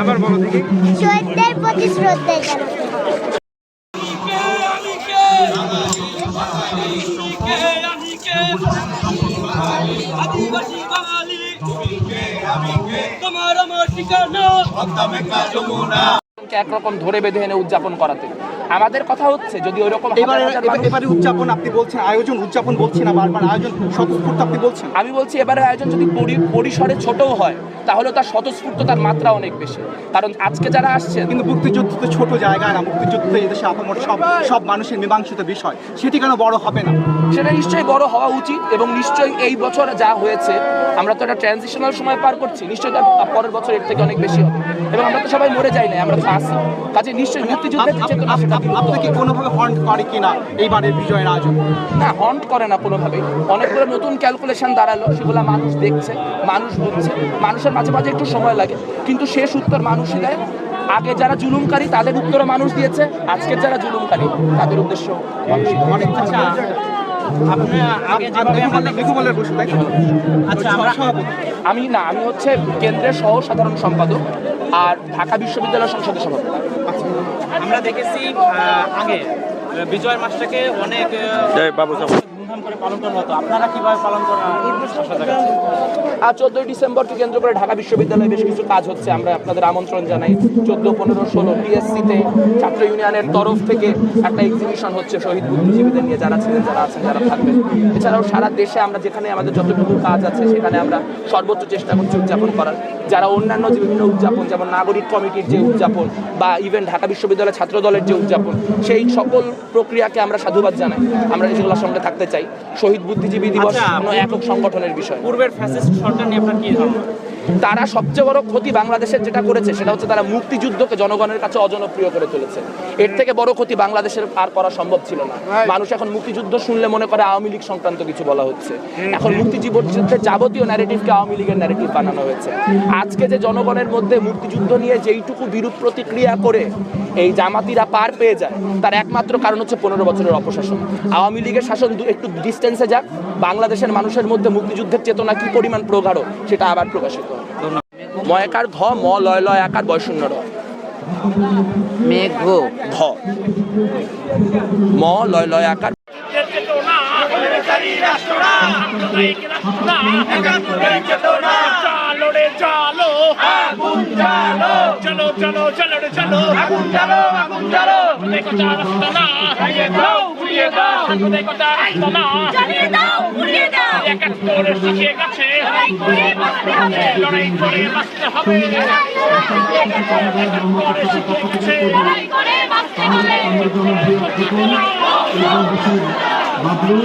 আবার বলো দেখি। শহীদদের প্রতি শ্রদ্ধা তোমার আমার ঠিকানা। কে একরকম ধরে বেঁধে এনে উদযাপন করাতে। আমাদের কথা হচ্ছে যদি হাজার মানুষ- এবারে উদযাপন আপনি বলছেন আয়োজন উদযাপন বলছেন না বারবার আয়োজন স্বতঃস্ফূর্ত আপনি বলছেন? আমি বলছি এবারে আয়োজন যদি পরিসরে ছোটও হয় তাহলে তার স্বতঃস্ফূর্ততার মাত্রা অনেক বেশি। কারণ আজকে যারা আসছেন কিন্তু মুক্তিযুদ্ধ তো ছোট জায়গা না মুক্তিযুদ্ধ এদেশে আপামর সব সব মানুষের মীমাংসিত বিষয়। সেটি কেন বড় হবে না? সেটা নিশ্চয়ই বড় হওয়া উচিত এবং নিশ্চয়ই এই বছর যা হয়েছে আমরা তো একটা ট্রানজিশনাল সময় পার করছি নিশ্চয়ই তার পরের বছর এর থেকে অনেক বেশি হবে। এবং আমরা তো সবাই মরে যাই না আমরা তো আসি কাজে নিশ্চয়ই মুক্তিযুদ্ধের চেতনা সেটা আপনি কি কোনোভাবে হন্ট করে কিনা এইবারের বিজয়ের আয়োজন? না হন্ট করে না কোনোভাবেই। অনেকগুলো নতুন ক্যালকুলেশন দাঁড়াল সেগুলো মানুষ দেখছে মানুষ বুঝছে মানুষের মাঝে মাঝে একটু সময় লাগে। কিন্তু শেষ উত্তর মানুষই দেয়। আগে যারা জুলুমকারী তাদের উত্তরও মানুষ দিয়েছে। আজকের যারা জুলুমকারী তাদের উদ্দেশ্য অনেক আচ্ছা? আচ্ছা আমি না আমি হচ্ছে কেন্দ্রের সহ সাধারণ সম্পাদক। আর ঢাকা বিশ্ববিদ্যালয় সংসদের সভাপতি। আমরা দেখেছি আগে বিজয় মাস্টারকে অনেক আহ, আর চোদ্দই ডিসেম্বরকে কেন্দ্র করে ঢাকা বিশ্ববিদ্যালয়ে বেশ কিছু কাজ হচ্ছে। আমরা আপনাদের আমন্ত্রণ জানাই। চোদ্দ, পনেরো, ষোলো টিএসসিতে ছাত্র ইউনিয়নের তরফ থেকে একটা এক্সিবিশন হচ্ছে শহীদ বুদ্ধিজীবীদের নিয়ে। যারা ছিলেন, যারা আছেন, যারা থাকবেন। এছাড়াও সারা দেশে আমরা যেখানে আমাদের যতটুকু কাজ আছে, সেখানে আমরা সর্বোচ্চ চেষ্টা করছি উদযাপন করার। যারা অন্যান্য যে বিভিন্ন উদযাপন, যেমন নাগরিক কমিটির যে উদযাপন বা ইভেন ঢাকা বিশ্ববিদ্যালয় ছাত্র দলের যে উদযাপন, সেই সকল প্রক্রিয়াকে আমরা সাধুবাদ জানাই। আমরা সেগুলোর সঙ্গে থাকতে চাই। শহীদ বুদ্ধিজীবী দিবস আচ্ছা, কোনো একক সংগঠনের বিষয় পূর্বের ফ্যাসিস্ট সরকার নিয়ে আপনার কি ধারণা? তারা সবচেয়ে বড় ক্ষতি বাংলাদেশের যেটা করেছে সেটা হচ্ছে তারা মুক্তিযুদ্ধকে জনগণের কাছে অজনপ্রিয় করে তুলেছে। এর থেকে বড় ক্ষতি বাংলাদেশের আর করা সম্ভব ছিল না। মানুষ এখন মুক্তিযুদ্ধ শুনলে মনে করে আওয়ামী লীগ সংক্রান্ত কিছু বলা হচ্ছে। এখন মুক্তিযুদ্ধের যাবতীয় ন্যারেটিভকে আওয়ামী লীগের ন্যারেটিভ বানানো হয়েছে। আজকে যে জনগণের মধ্যে মুক্তিযুদ্ধ নিয়ে যেইটুকু বিরূপ প্রতিক্রিয়া করে এই জামাতিরা পার পেয়ে যায় তার একমাত্র কারণ হচ্ছে পনেরো বছরের অপশাসন। আওয়ামী লীগের শাসন একটু ডিস্টেন্সে যাক। বাংলাদেশের মানুষের মধ্যে মুক্তিযুদ্ধের চেতনা কি পরিমাণ প্রগাঢ় সেটা আবার প্রকাশিত ময়কার ধ ম লয় লয় আকার বয়শূন্য র মেঘ ধ ম লয় লয় আকার চালো চালো আগুন চালো চলো চলো চলো রে চলো আগুন চালো আগুন চালো চার রাস্তা না হারিয়ে দাও ঘুরিয়ে দাও চার রাস্তা না চালিয়ে দাও ঘুরিয়ে দাও গেছে লড়াই করে বাঁচতে হবে লড়াই করে বাঁচতে হবে বাবলু